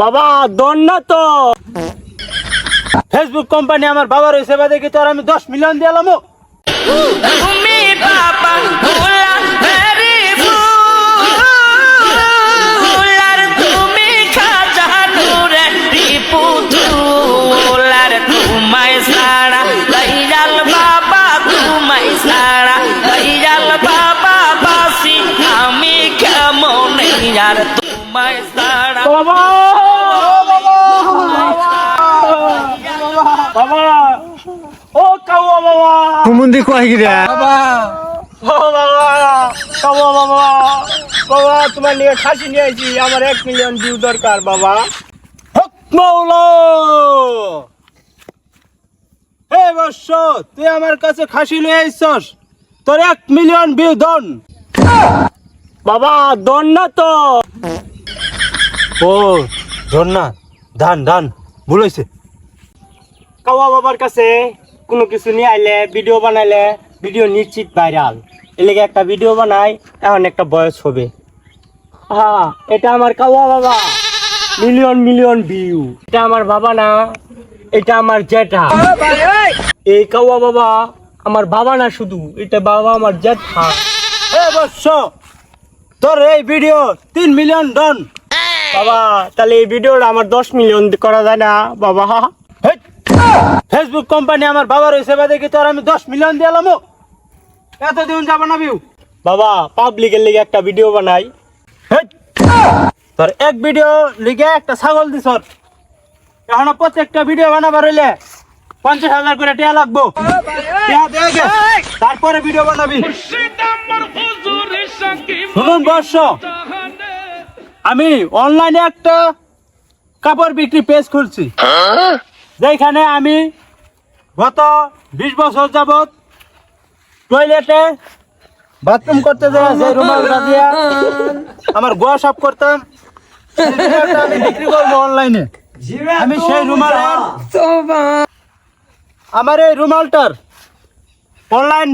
বাবা দন না তো ফেসবুক কোম্পানি আমার বাবার ওই সেবা দেখি তোর আমি দশ মিলিয়ন দিয়ে তুমি কাউয়া বাবা কুমুন্দি কয় গিরা? বাবা ও বাবা কাউয়া বাবা বাবা তোমার নিয়ে খাসি নিয়ে আইছি আমার এক মিলিয়ন ভিউ দরকার বাবা। হক মৌলা হে বর্ষ তুই আমার কাছে খাসি নিয়ে আইছস তোর এক মিলিয়ন ভিউ দন বাবা দন না তো। ও ধর না ধান ধান ভুল হয়েছে কাওয়া বাবার কাছে কোনো কিছু নিয়ে আইলে ভিডিও বানাইলে ভিডিও নিশ্চিত ভাইরাল এলাকা একটা ভিডিও বানাই, এখন একটা বয়স হবে। হ্যাঁ এটা আমার কাওয়া বাবা। মিলিয়ন মিলিয়ন ভিউ এটা আমার বাবা না, এটা আমার জেঠা। এই কাওয়া বাবা আমার বাবা না শুধু, এটা বাবা আমার জেঠা। এ বৎস, তোর এই ভিডিও তিন মিলিয়ন ডন বাবা, তাহলে এই ভিডিওটা আমার দশ মিলিয়ন করা যায় না, বাবা। হেৎ। ফেসবুক কোম্পানি আমার বাবার ওই সেবা দেখি তোর আমি দশ মিলিয়ন দিলাম এত দিন যাব না ভিউ বাবা পাবলিকের লিগে একটা ভিডিও বানাই। তোর এক ভিডিও লিগে একটা ছাগল দিস এখন প্রত্যেকটা ভিডিও বানাবার হইলে পঞ্চাশ হাজার করে টিয়া লাগবো। তারপরে ভিডিও বানাবি। শুনুন বর্ষ, আমি অনলাইনে একটা কাপড় বিক্রি পেজ খুলছি। যেখানে আমি গত বিশ বছর যাবত টয়লেটে বাথরুম করতে যাওয়া যে রুমালটা দিয়া আমার গোয়া সাফ করতাম আমি বিক্রি করব অনলাইনে আমি সেই রুমাল আমার এই রুমালটার অনলাইন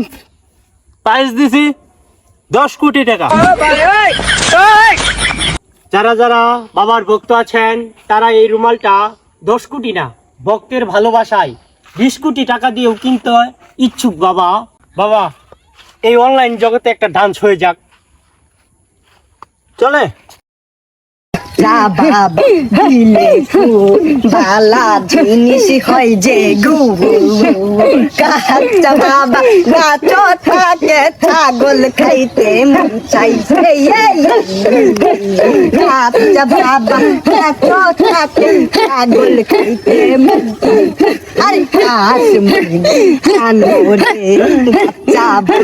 প্রাইস দিছি দশ কোটি টাকা। যারা যারা বাবার ভক্ত আছেন, তারা এই রুমালটা দশ কোটি না। ভক্তের ভালোবাসায় বিশ কোটি টাকা দিয়েও কিনতে হয়। ইচ্ছুক বাবা। বাবা, এই অনলাইন জগতে একটা ডান্স হয়ে যাক। চলে। বাবা দিলে বালা জিনিস হয় যে গু কাচ্চা বাবা নাচ থাকে, ছাগল খাইতে মন চাইছে কাচ্চা বাবা নাচ থাকে, ছাগল খাইতে মন আরে কাশ মুরগি কানো রে বাবা।